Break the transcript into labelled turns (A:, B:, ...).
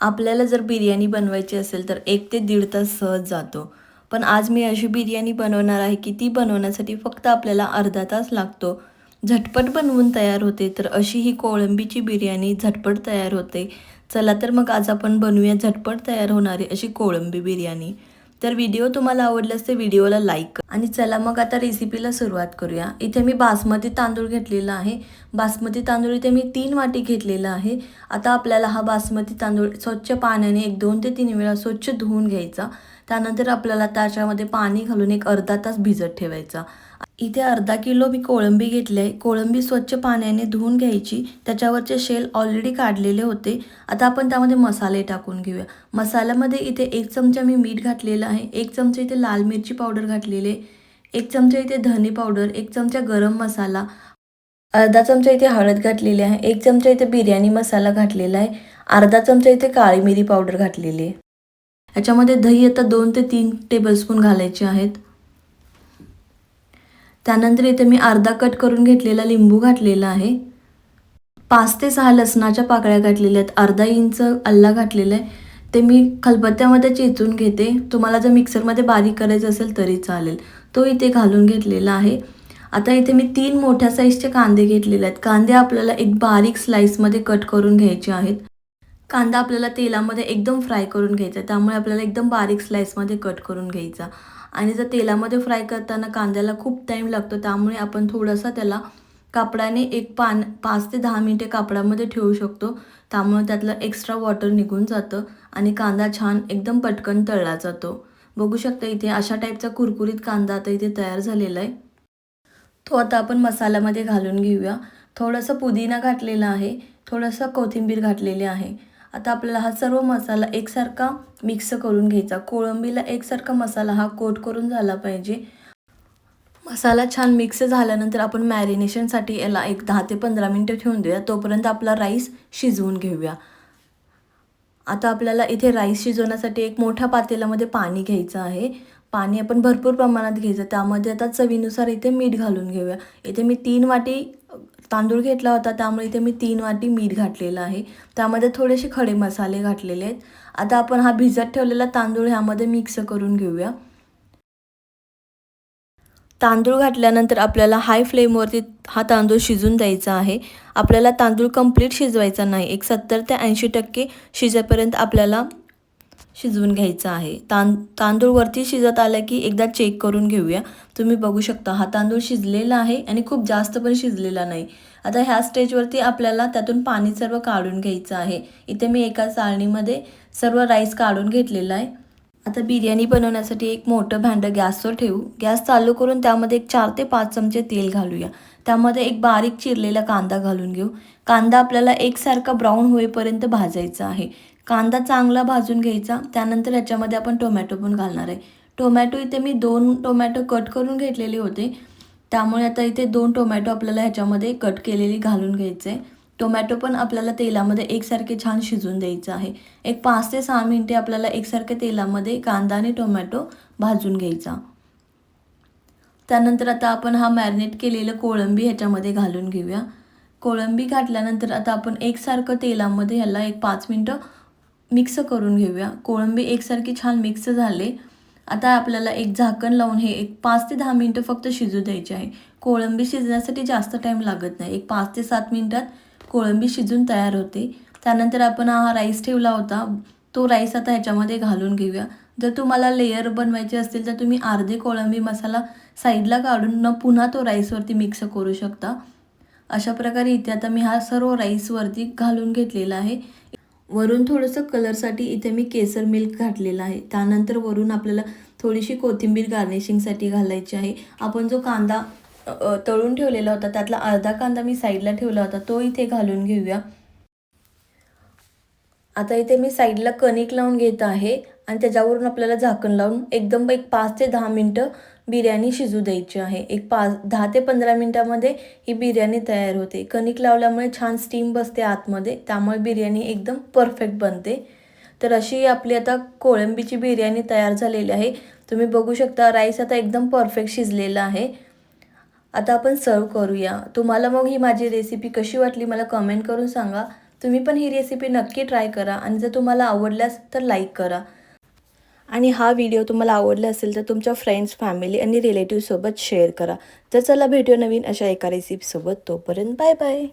A: आपल्याला जर बिर्याणी बनवायची असेल तर एक ते दीड तास सहज जातो. पण आज मी अशी बिर्याणी बनवणार आहे की ती बनवण्यासाठी फक्त आपल्याला अर्धा तास लागतो. झटपट बनवून तयार होते तर अशी ही कोळंबीची बिर्याणी झटपट तयार होते. चला तर मग आज आपण बनवूया झटपट तयार होणारी अशी कोळंबी बिर्याणी. तर व्हिडिओ तुम्हाला आवडल्यास ते व्हिडिओला लाईक करा. आणि चला मग आता रेसिपीला सुरुवात करूया. इथे मी बासमती तांदूळ घेतलेला आहे. बासमती तांदूळ इथे मी तीन वाटी घेतलेला आहे. आता आपल्याला हा बासमती तांदूळ स्वच्छ पाण्याने एक दोन ते तीन वेळा स्वच्छ धुवून घ्यायचा. त्यानंतर आपल्याला त्याच्यामध्ये पाणी घालून एक अर्धा तास भिजत ठेवायचा. इथे अर्धा किलो मी कोळंबी घेतली आहे. कोळंबी स्वच्छ पाण्याने धुवून घ्यायची. त्याच्यावरचे शेल ऑलरेडी काढलेले होते. आता आपण त्यामध्ये मसाले टाकून घेऊया. मसाल्यामध्ये इथे एक चमचा मी मीठ घातलेलं आहे. एक चमचा इथे लाल मिरची पावडर घातलेली आहे. एक चमचा इथे धने पावडर एक चमचा गरम मसाला अर्धा चमचा इथे हळद घातलेली आहे. एक चमचा इथे बिर्याणी मसाला घातलेला आहे. अर्धा चमचा इथे काळी मिरी पावडर घातलेली आहे. याच्यामध्ये दही आता दोन ते तीन टेबलस्पून घालायचे आहेत. त्यानंतर इथे मी अर्धा कट करून घेतलेला लिंबू घातलेला आहे. पाच ते सहा लसणाच्या पाकळ्या घातलेल्या आहेत. अर्धा इंच अल्ला घातलेला आहे. ते मी खलबत्त्यामध्ये चेचून घेते. तुम्हाला जर मिक्सरमध्ये बारीक करायचं असेल तरी चालेल. तो इथे घालून घेतलेला आहे. आता इथे मी तीन मोठ्या साईजचे कांदे घेतलेले आहेत. कांदे आपल्याला एक बारीक स्लाईसमध्ये कट करून घ्यायचे आहेत. कांदा आपल्याला तेलामध्ये एकदम फ्राय करून घ्यायचा त्यामुळे आपल्याला एकदम बारीक स्लाईसमध्ये कट करून घ्यायचा. आणि जर तेलामध्ये फ्राय करताना कांद्याला खूप टाईम लागतो त्यामुळे आपण थोडासा त्याला कापडाने एक पान पाच ते दहा मिनटे कापडामध्ये ठेवू शकतो. त्यामुळे त्यातलं एक्स्ट्रा वॉटर निघून जातं आणि कांदा छान एकदम पटकन तळला जातो. बघू शकता इथे अशा टाईपचा कुरकुरीत कांदा आता इथे तयार झालेला आहे. तो आता आपण मसाल्यामध्ये घालून घेऊया. थोडंसं पुदिना घातलेला आहे. थोडंसं कोथिंबीर घातलेली आहे. आता आपल्याला हा सर्व मसाला एकसारखा मिक्स करून घ्यायचा. कोळंबीला एकसारखा मसाला हा कोट करून झाला पाहिजे. मसाला छान मिक्स झाल्यानंतर आपण मॅरिनेशनसाठी याला एक दहा ते पंधरा मिनटं ठेवून देऊया. तोपर्यंत आपला राईस शिजवून घेऊया. आता आपल्याला इथे राईस शिजवण्यासाठी एक मोठ्या पातेल्यामध्ये पाणी घ्यायचं आहे. पाणी आपण भरपूर प्रमाणात घ्यायचं. त्यामध्ये आता चवीनुसार इथे मीठ घालून घेऊया. इथे मी तीन वाटी तांदूळ घेतला होता त्यामुळे इथे मी तीन वाटी मीठ घातलेलं आहे. त्यामध्ये थोडेसे खडे मसाले घातलेले आहेत. आता आपण हा भिजत ठेवलेला तांदूळ ह्यामध्ये मिक्स करून घेऊया. तांदूळ घातल्यानंतर आपल्याला हाय फ्लेमवरती हा तांदूळ शिजून द्यायचा आहे. आपल्याला तांदूळ कंप्लीट शिजवायचा नाही. एक सत्तर ते ऐंशी टक्के शिजेपर्यंत आपल्याला शिजवून घ्यायचा आहे. तां तांदूळ वरती शिजत आलं की एकदा चेक करून घेऊया. तुम्ही बघू शकता हा तांदूळ शिजलेला आहे आणि खूप जास्त पण शिजलेला नाही. आता ह्या स्टेजवरती आपल्याला त्यातून पाणी सर्व काढून घ्यायचं आहे. इथे मी एका चाळणीमध्ये सर्व राईस काढून घेतलेला आहे. आता बिर्याणी बनवण्यासाठी एक मोठं भांडं गॅसवर ठेवू. गॅस चालू करून त्यामध्ये एक चार ते पाच चमचे तेल घालूया. त्यामध्ये एक बारीक चिरलेला कांदा घालून घेऊ. कांदा आपल्याला एकसारखा ब्राऊन होईपर्यंत भाजायचा आहे. कांदा चांगला भाजून घ्यायचा त्यानंतर ह्याच्यामध्ये आपण टोमॅटो पण घालणार आहे. टोमॅटो इथे मी दोन टोमॅटो कट करून घेतलेले होते. त्यामुळे आता इथे दोन टोमॅटो आपल्याला ह्याच्यामध्ये कट केलेली घालून घ्यायचे आहे. टोमॅटो पण आपल्याला तेलामध्ये एकसारखे छान शिजून द्यायचं आहे. एक पाच ते सहा मिनटे आपल्याला एकसारख्या तेलामध्ये कांदा आणि टोमॅटो भाजून घ्यायचा. त्यानंतर आता आपण हा मॅरिनेट केलेलं कोळंबी ह्याच्यामध्ये घालून घेऊया. कोळंबी घातल्यानंतर आता आपण एकसारखं तेलामध्ये ह्याला एक पाच मिनटं मिक्स करून घेऊया. कोळंबी एकसारखी छान मिक्स झाले. आता आपल्याला एक झाकण लावून हे एक पाच ते दहा मिनटं फक्त शिजू द्यायचे आहे. कोळंबी शिजण्यासाठी जास्त टाईम लागत नाही. एक पाच ते सात मिनटात कोळंबी शिजून तयार होते. त्यानंतर आपण हा राईस ठेवला होता. तो राईस आता ह्याच्यामध्ये घालून घेऊया. जर तुम्हाला लेयर बनवायचे असतील तर तुम्ही अर्धे कोळंबी मसाला साईडला काढून न पुन्हा तो राईसवरती मिक्स करू शकता. अशा प्रकारे इथे आता मी हा सर्व राईसवरती घालून घेतलेला आहे. वरून थोडंसं कलरसाठी इथे मी केसर मिल्क घातलेलं आहे. त्यानंतर वरून आपल्याला थोडीशी कोथिंबीर गार्निशिंगसाठी घालायची आहे. आपण जो कांदा तळून ठेवलेला होता त्यातला अर्धा कांदा मी साईडला ठेवला होता तो इथे घालून घेऊया. आता इथे मी साईडला कणिक लावून घेत आहे आणि त्याच्यावरून आपल्याला झाकण लावून एकदम एक पाच ते दहा मिनटं बिर्याणी शिजू द्यायची आहे. एक पाच दहा ते पंधरा मिनटामध्ये ही बिर्याणी तयार होते. कणिक लावल्यामुळे छान स्टीम बसते आतमध्ये त्यामुळे बिर्याणी एकदम परफेक्ट बनते. तर अशी आपली आता कोळंबीची बिर्याणी तयार झालेली आहे. तुम्ही बघू शकता राईस आता एकदम परफेक्ट शिजलेला आहे. आता आपण सर्व करूया. तुम्हाला मग ही माझी रेसिपी कशी वाटली मला कमेंट करून सांगा. तुम्ही पण ही रेसिपी नक्की ट्राय करा आणि जर तुम्हाला आवडल्यास तर लाईक करा. आणि हा व्हिडिओ तुम्हाला आवडला असेल तर तुमच्या फ्रेंड्स फॅमिली आणि रिलेटिव्हसोबत शेअर करा. तर चला भेटूया नवीन अशा एका रेसिपीसोबत तोपर्यंत बाय बाय